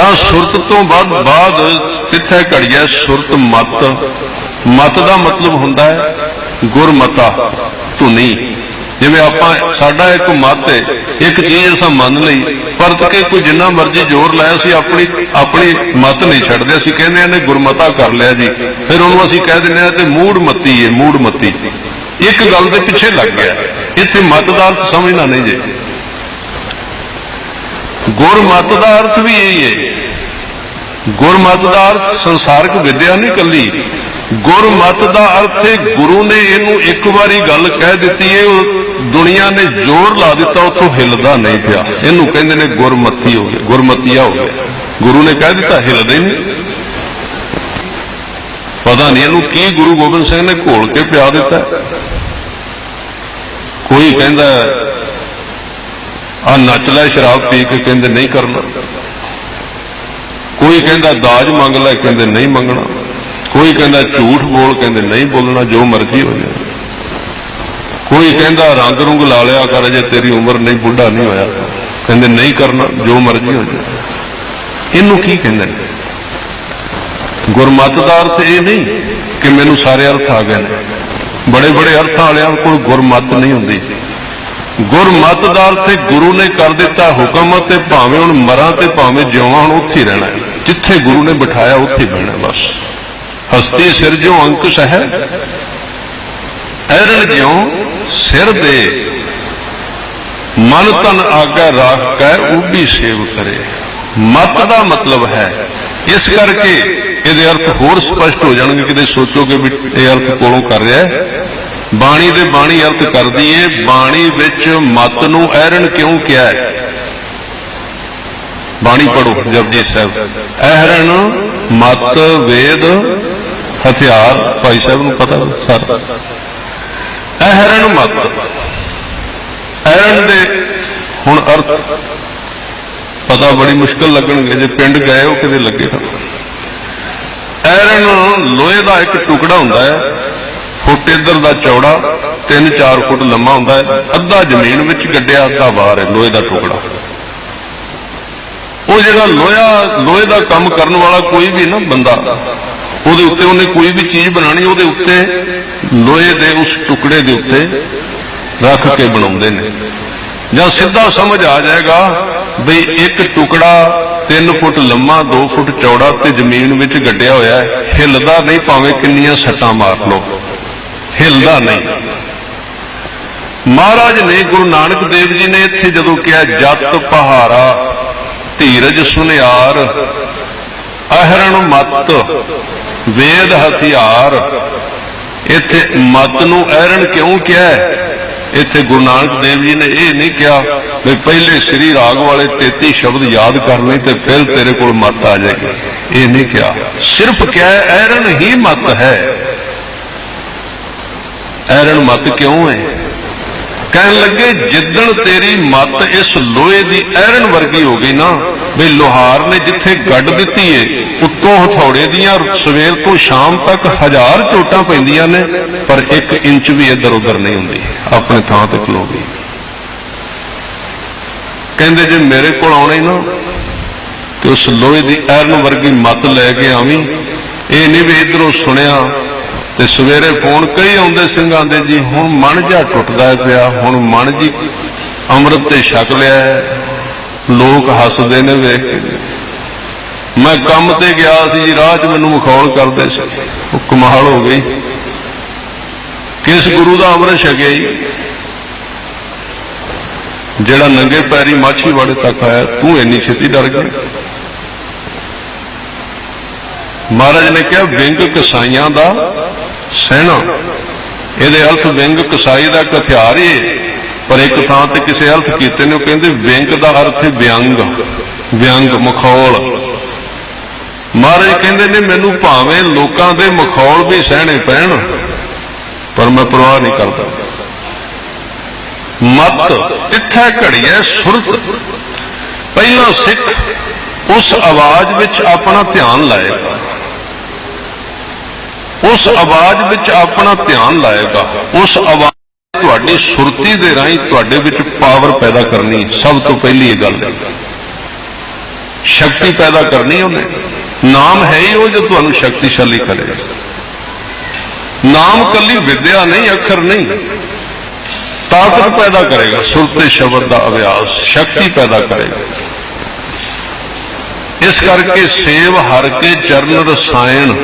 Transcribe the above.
ਤਾਂ ਸੁਰਤ ਤੋਂ ਬਾਅਦ ਬਾਅਦ ਕਿੱਥੇ ਘੜੀਐ ਸੁਰਤ ਮਤ? ਮਤ ਦਾ ਮਤਲਬ ਹੁੰਦਾ ਹੈ ਗੁਰਮਤਾ, ਧੁਨੀ। ਜਿਵੇਂ ਆਪਾਂ, ਸਾਡਾ ਇੱਕ ਮਤ ਹੈ, ਇੱਕ ਚੀਜ਼ ਅਸਾਂ ਮੰਨ ਲਈ ਪਰਤ ਕੇ ਕੋਈ ਜਿੰਨਾ ਮਰਜ਼ੀ ਜ਼ੋਰ ਲਾਇਆ ਸੀ, ਆਪਣੀ ਆਪਣੀ ਮਤ ਨਹੀਂ ਛੱਡਦੇ। ਅਸੀਂ ਕਹਿੰਦੇ ਆ ਨੇ ਗੁਰਮਤਾ ਕਰ ਲਿਆ ਜੀ। ਫਿਰ ਉਹਨੂੰ ਅਸੀਂ ਕਹਿ ਦਿੰਦੇ ਆ ਤੇ ਮੂੜ ਮਤੀ ਹੈ, ਮੂੜ ਮਤੀ। ਇੱਕ ਗੱਲ ਦੇ ਪਿੱਛੇ ਲੱਗ ਗਿਆ। ਇੱਥੇ ਮਤ ਦਾ ਸਮਝਣਾ ਨਹੀਂ ਜੇ। ਗੁਰਮਤ ਦਾ ਅਰਥ ਵੀ ਇਹੀ ਹੈ। ਗੁਰਮਤ ਦਾ ਅਰਥ ਸੰਸਾਰਿਕ ਵਿਦਿਆ ਨਹੀਂ ਕੱਲੀ ਗੁਰਮਤ ਦਾ ਅਰਥ ਹੈ, ਗੁਰੂ ਨੇ ਇਹਨੂੰ ਇੱਕ ਵਾਰੀ ਗੱਲ ਕਹਿ ਦਿੱਤੀ ਹੈ ਦੁਨੀਆ ਨੇ ਜ਼ੋਰ ਲਾ ਦਿੱਤਾ, ਉੱਥੋਂ ਹਿਲਦਾ ਨਹੀਂ ਪਿਆ। ਇਹਨੂੰ ਕਹਿੰਦੇ ਨੇ ਗੁਰਮਤੀ ਹੋ ਗਿਆ, ਗੁਰਮਤੀਆ ਹੋ ਗਿਆ। ਗੁਰੂ ਨੇ ਕਹਿ ਦਿੱਤਾ, ਹਿੱਲਦੇ ਨਹੀਂ। ਪਤਾ ਨਹੀਂ ਇਹਨੂੰ ਕੀ ਗੁਰੂ ਗੋਬਿੰਦ ਸਿੰਘ ਨੇ ਘੋਲ ਕੇ ਪਿਆ ਦਿੱਤਾ। ਕੋਈ ਕਹਿੰਦਾ ਆ ਨੱਚ ਲੈ ਸ਼ਰਾਬ ਪੀ ਕੇ ਕਹਿੰਦੇ ਨਹੀਂ ਕਰਨਾ। ਕੋਈ ਕਹਿੰਦਾ ਦਾਜ ਮੰਗ ਲੈ ਕਹਿੰਦੇ ਨਹੀਂ ਮੰਗਣਾ। ਕੋਈ ਕਹਿੰਦਾ ਝੂਠ ਬੋਲ ਕਹਿੰਦੇ ਨਹੀਂ ਬੋਲਣਾ, ਜੋ ਮਰਜ਼ੀ ਹੋ ਜਾਵੇ। ਕੋਈ ਕਹਿੰਦਾ ਰੰਗ ਰੁੰਗ ਲਾ ਲਿਆ ਕਰ ਜੇ ਤੇਰੀ ਉਮਰ ਨਹੀਂ, ਬੁੱਢਾ ਨਹੀਂ ਹੋਇਆ। ਕਹਿੰਦੇ ਨਹੀਂ ਕਰਨਾ, ਜੋ ਮਰਜ਼ੀ ਹੋ ਜਾਏ ਇਹਨੂੰ ਕੀ ਕਹਿੰਦੇ ਨੇ? ਗੁਰਮਤ ਦਾ ਅਰਥ ਇਹ ਨਹੀਂ ਕਿ ਮੈਨੂੰ ਸਾਰੇ ਅਰਥ ਆ ਗਏ ਨੇ। ਬੜੇ ਬੜੇ ਅਰਥਾਂ ਵਾਲਿਆਂ ਕੋਲ ਗੁਰਮਤ ਨਹੀਂ ਹੁੰਦੀ। ਗੁਰਮਤ ਦਾ ਅਰਥ ਗੁਰੂ ਨੇ ਕਰ ਦਿੱਤਾ ਹੁਕਮ ਤੇ ਭਾਵੇਂ ਹੁਣ ਮਰਾਂ ਤੇ ਭਾਵੇਂ ਜਿਉਵਾਂ ਹੁਣ ਉੱਥੇ ਰਹਿਣਾ ਜਿੱਥੇ ਗੁਰੂ ਨੇ ਬਿਠਾਇਆ, ਉੱਥੇ ਬਹਿਣਾ ਬਸ। ਹਸਤੀ ਸਿਰ ਜੋ ਅੰਕੁਸ਼ ਹੈ ਐਰਨ ਜਿਉ, ਸਿਰ ਦੇ। ਮਨ ਤਨ ਆਗਾ, ਰਾਖ ਕੈ ਉਬੀ ਸੇਵ ਕਰੇ। ਮਤ ਦਾ ਮਤਲਬ ਹੈ, ਇਸ ਕਰਕੇ ਇਹਦੇ ਅਰਥ ਹੋਰ ਸਪਸ਼ਟ ਹੋ ਜਾਣਗੇ। ਕਿਤੇ ਸੋਚੋਗੇ ਵੀ ਇਹ ਅਰਥ ਕੋਲੋਂ ਕਰ ਰਿਹਾ ਹੈ। ਬਾਣੀ ਦੇ ਬਾਣੀ ਅਰਥ ਕਰਦੀ ਏ, ਬਾਣੀ ਵਿੱਚ ਮਤ ਨੂੰ ਐਰਨ ਕਿਉਂ ਕਿਹਾ ਹੈ? ਬਾਣੀ ਪੜੋ ਜਪਜੀ ਸਾਹਿਬ। ਐਰਨ, ਮਤ, ਵੇਦ, ਹਥਿਆਰ, ਭਾਈ ਸਾਹਿਬ ਨੂੰ ਪਤਾ ਸਾਰਾ। ਐਰਨ ਮਤ। ਐਰਨ ਦੇ ਹੁਣ ਅਰਥ ਪਤਾ ਬੜੀ ਮੁਸ਼ਕਲ ਲੱਗਣਗੇ, ਜੇ ਪਿੰਡ ਗਏ ਉਹ ਕਿਤੇ ਲੱਗੇ ਤਾਂ। ਐਰਨ ਲੋਹੇ ਦਾ ਇੱਕ ਟੁਕੜਾ ਹੁੰਦਾ ਹੈ ਫੁੱਟ ਇਧਰ ਦਾ ਚੌੜਾ 3-4 ਫੁੱਟ ਲੰਮਾ ਹੁੰਦਾ ਹੈ। ਅੱਧਾ ਜ਼ਮੀਨ ਵਿੱਚ ਗੱਡਿਆ, ਅੱਧਾ ਬਾਹਰ ਹੈ, ਲੋਹੇ ਦਾ ਟੁਕੜਾ। ਉਹ ਜਿਹੜਾ ਲੋਹਾ, ਲੋਹੇ ਦਾ ਕੰਮ ਕਰਨ ਵਾਲਾ ਕੋਈ ਵੀ ਨਾ ਬੰਦਾ, ਉਹਦੇ ਉੱਤੇ ਉਹਨੇ ਕੋਈ ਵੀ ਚੀਜ਼ ਬਣਾਣੀ ਉਹਦੇ ਉੱਤੇ ਲੋਹੇ ਦੇ ਉਸ ਟੁਕੜੇ ਦੇ ਉੱਤੇ ਰੱਖ ਕੇ ਬਣਾਉਂਦੇ ਨੇ। ਜਾਂ ਸਿੱਧਾ ਸਮਝ ਆ ਜਾਏਗਾ ਬਈ ਇੱਕ ਟੁਕੜਾ 3 ਫੁੱਟ ਲੰਮਾ 2 ਫੁੱਟ ਚੌੜਾ ਤੇ ਜ਼ਮੀਨ ਵਿੱਚ ਗੱਡਿਆ ਹੋਇਆ ਹੈ। ਹਿੱਲਦਾ ਨਹੀਂ, ਭਾਵੇਂ ਕਿੰਨੀਆਂ ਸੱਟਾਂ ਮਾਰ ਲਓ। ਹਿਲਦਾ ਨਹੀਂ। ਮਹਾਰਾਜ ਨੇ ਗੁਰੂ ਨਾਨਕ ਦੇਵ ਜੀ ਨੇ ਇੱਥੇ ਜਦੋਂ ਕਿਹਾ, ਜਤ ਪਹਾਰਾ, ਧੀਰਜ ਸੁਨਿਆਰ, ਅਹਰਣ ਮਤ, ਵੇਦ ਹਥਿਆਰ। ਇੱਥੇ ਮਤ ਨੂੰ ਅਹਰਣ ਕਿਉਂ ਕਿਹਾ? ਇੱਥੇ ਗੁਰੂ ਨਾਨਕ ਦੇਵ ਜੀ ਨੇ ਇਹ ਨਹੀਂ ਕਿਹਾ ਵੀ ਪਹਿਲੇ ਸ੍ਰੀ ਰਾਗ ਵਾਲੇ 33 ਸ਼ਬਦ ਯਾਦ ਕਰ ਲਈ ਤੇ ਫਿਰ ਤੇਰੇ ਕੋਲ ਮਤ ਆ ਜਾਏਗੀ। ਇਹ ਨਹੀਂ ਕਿਹਾ। ਸਿਰਫ ਕਿਹਾ, ਅਹਰਣ ਹੀ ਮਤ ਹੈ। ਐਰਨ ਮਤ ਕਿਉਂ ਹੈ ਕਹਿਣ ਲੱਗੇ, ਜਿੱਦਣ ਤੇਰੀ ਮਤ ਇਸ ਲੋਹੇ ਦੀ ਐਰਨ ਵਰਗੀ ਹੋ ਗਈ ਨਾ, ਵੀ ਲੋਹਾਰ ਨੇ ਜਿੱਥੇ ਗੱਡ ਦਿੱਤੀ ਏ, ਉੱਤੋਂ ਹਥੌੜੇ ਦੀਆਂ ਸਵੇਰ ਤੋਂ ਸ਼ਾਮ ਤੱਕ ਹਜ਼ਾਰ ਚੋਟਾਂ ਪੈਂਦੀਆਂ ਨੇ, ਪਰ 1 ਇੰਚ ਵੀ ਇੱਧਰ ਉੱਧਰ ਨਹੀਂ ਹੁੰਦੀ, ਆਪਣੇ ਥਾਂ ਤੇ ਖਲੋ ਗਈ। ਕਹਿੰਦੇ, ਜੇ ਮੇਰੇ ਕੋਲ ਆਉਣਾ ਹੀ ਨਾ, ਤੇ ਉਸ ਲੋਹੇ ਦੀ ਐਰਨ ਵਰਗੀ ਮਤ ਲੈ ਕੇ ਆਵੀਂ, ਇਹ ਨਹੀਂ ਵੀ ਇਧਰੋਂ ਸੁਣਿਆ ਤੇ ਸਵੇਰੇ ਫੋਨ ਕਈ ਆਉਂਦੇ ਸਿੰਘਾਂ ਦੇ ਜੀ, ਹੁਣ ਮਨ ਜਾ ਟੁੱਟਦਾ ਪਿਆ, ਹੁਣ ਮਨ ਜੀ ਅੰਮ੍ਰਿਤ ਤੇ ਛਕ ਲਿਆ ਲੋਕ ਹੱਸਦੇ ਨੇ ਵੇਖ ਕੇ। ਮੈਂ ਕੰਮ ਤੇ ਗਿਆ ਸੀ ਜੀ, ਰਾਹ 'ਚ ਮੈਨੂੰ ਮਖੌਲ ਕਰਦੇ ਸੀ, ਉਹ ਕਮਾਲ ਹੋ ਗਈ। ਕਿਸ ਗੁਰੂ ਦਾ ਅੰਮ੍ਰਿਤ ਛਕਿਆ ਜੀ? ਜਿਹੜਾ ਨੰਗੇ ਪੈਰੀ ਮਾਛੀ ਵਾੜੇ ਤੱਕ ਆਇਆ, ਤੂੰ ਇੰਨੀ ਛੇਤੀ ਡਰ ਗਿਆ? ਮਹਾਰਾਜ ਨੇ ਕਿਹਾ, ਵਿੰਗ ਕਸਾਈਆਂ ਦਾ ਸਹਿਣਾ। ਇਹਦੇ ਅਰਥ ਵਿੰਗ ਕਸਾਈ ਦਾ ਇੱਕ ਹਥਿਆਰ ਹੀ ਪਰ ਇੱਕ ਥਾਂ ਤੇ ਕਿਸੇ ਅਰਥ ਕੀਤੇ ਨੇ, ਉਹ ਕਹਿੰਦੇ ਵਿੰਗ ਦਾ ਅਰਥ ਹੈ ਵਿਅੰਗ। ਵਿਅੰਗ, ਮਖੌਲ। ਮਹਾਰਾਜ ਕਹਿੰਦੇ ਨੇ, ਮੈਨੂੰ ਭਾਵੇਂ ਲੋਕਾਂ ਦੇ ਮਖੌਲ ਵੀ ਸਹਿਣੇ ਪੈਣ, ਪਰ ਮੈਂ ਪਰਵਾਹ ਨਹੀਂ ਕਰਦਾ। ਮਤ ਤਿੱਥੈ ਘੜੀਐ ਸੁਰਤ। ਪਹਿਲਾਂ ਸਿੱਖ ਉਸ ਆਵਾਜ਼ ਵਿੱਚ ਆਪਣਾ ਧਿਆਨ ਲਾਏਗਾ। ਉਸ ਆਵਾਜ਼ ਵਿੱਚ ਆਪਣਾ ਧਿਆਨ ਲਾਏਗਾ। ਉਸ ਆਵਾਜ਼ ਤੁਹਾਡੀ ਸੁਰਤੀ ਦੇ ਰਾਹੀਂ ਤੁਹਾਡੇ ਵਿੱਚ ਪਾਵਰ ਪੈਦਾ ਕਰਨੀ ਸਭ ਤੋਂ ਪਹਿਲੀ ਇਹ ਗੱਲ ਹੈ। ਸ਼ਕਤੀ ਪੈਦਾ ਕਰਨੀ ਉਹਨੇ। ਨਾਮ ਹੈ ਹੀ ਉਹ ਜੋ ਤੁਹਾਨੂੰ ਸ਼ਕਤੀਸ਼ਾਲੀ ਕਰੇਗਾ ਨਾਮ ਕੱਲੀ ਵਿਦਿਆ ਨਹੀਂ, ਅੱਖਰ ਨਹੀਂ। ਤਾਕਤ ਪੈਦਾ ਕਰੇਗਾ। ਸੁਰਤ ਤੇ ਸ਼ਬਦ ਦਾ ਅਭਿਆਸ ਸ਼ਕਤੀ ਪੈਦਾ ਕਰੇਗਾ। ਇਸ ਕਰਕੇ ਸੇਵ ਹਰ ਕੇ ਚਰਨ ਰਸਾਇਣ